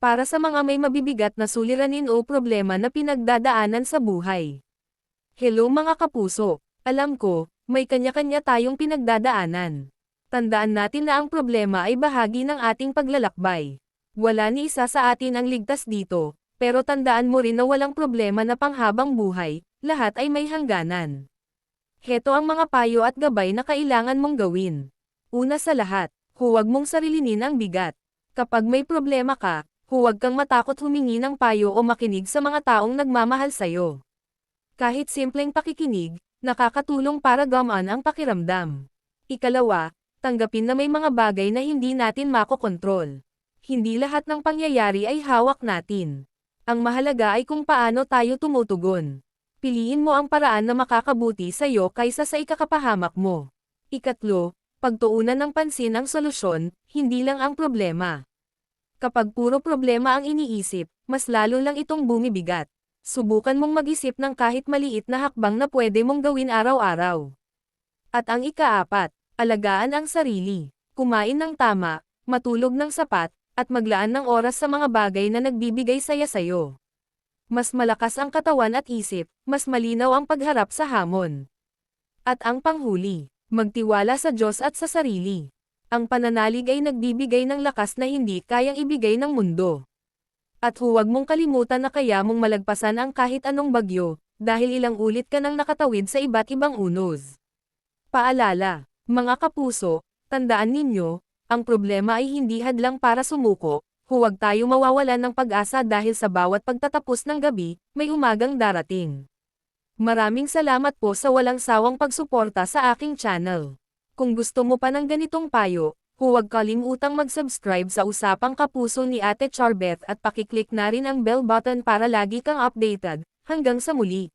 Para sa mga may mabibigat na suliranin o problema na pinagdadaanan sa buhay. Hello mga kapuso, alam ko, may kanya-kanya tayong pinagdadaanan. Tandaan natin na ang problema ay bahagi ng ating paglalakbay. Wala ni isa sa atin ang ligtas dito, pero tandaan mo rin na walang problema na panghabang buhay, lahat ay may hangganan. Heto ang mga payo at gabay na kailangan mong gawin. Una sa lahat, huwag mong sarilinin ang bigat. Kapag may problema ka, huwag kang matakot humingi ng payo o makinig sa mga taong nagmamahal sa'yo. Kahit simpleng pakikinig, nakakatulong para gamaan ang pakiramdam. Ikalawa, tanggapin na may mga bagay na hindi natin makokontrol. Hindi lahat ng pangyayari ay hawak natin. Ang mahalaga ay kung paano tayo tumutugon. Piliin mo ang paraan na makakabuti sa iyo kaysa sa ikakapahamak mo. Ikatlo, pagtuunan ng pansin ang solusyon, hindi lang ang problema. Kapag puro problema ang iniisip, mas lalo lang itong bumibigat. Subukan mong mag-isip ng kahit maliit na hakbang na pwede mong gawin araw-araw. At ang ikaapat, alagaan ang sarili. Kumain ng tama, matulog ng sapat, at maglaan ng oras sa mga bagay na nagbibigay saya sa'yo. Mas malakas ang katawan at isip, mas malinaw ang pagharap sa hamon. At ang panghuli, magtiwala sa Diyos at sa sarili. Ang pananalig ay nagbibigay ng lakas na hindi kayang ibigay ng mundo. At huwag mong kalimutan na kaya mong malagpasan ang kahit anong bagyo, dahil ilang ulit ka nang nakatawid sa iba't ibang unos. Paalala, mga kapuso, tandaan ninyo, ang problema ay hindi hadlang para sumuko, huwag tayo mawawalan ng pag-asa dahil sa bawat pagtatapos ng gabi, may umagang darating. Maraming salamat po sa walang sawang pagsuporta sa aking channel. Kung gusto mo pa ng ganitong payo, huwag kalimutang mag-subscribe sa Usapang Kapuso ni Ate Charbeth at pakiclick na rin ang bell button para lagi kang updated. Hanggang sa muli.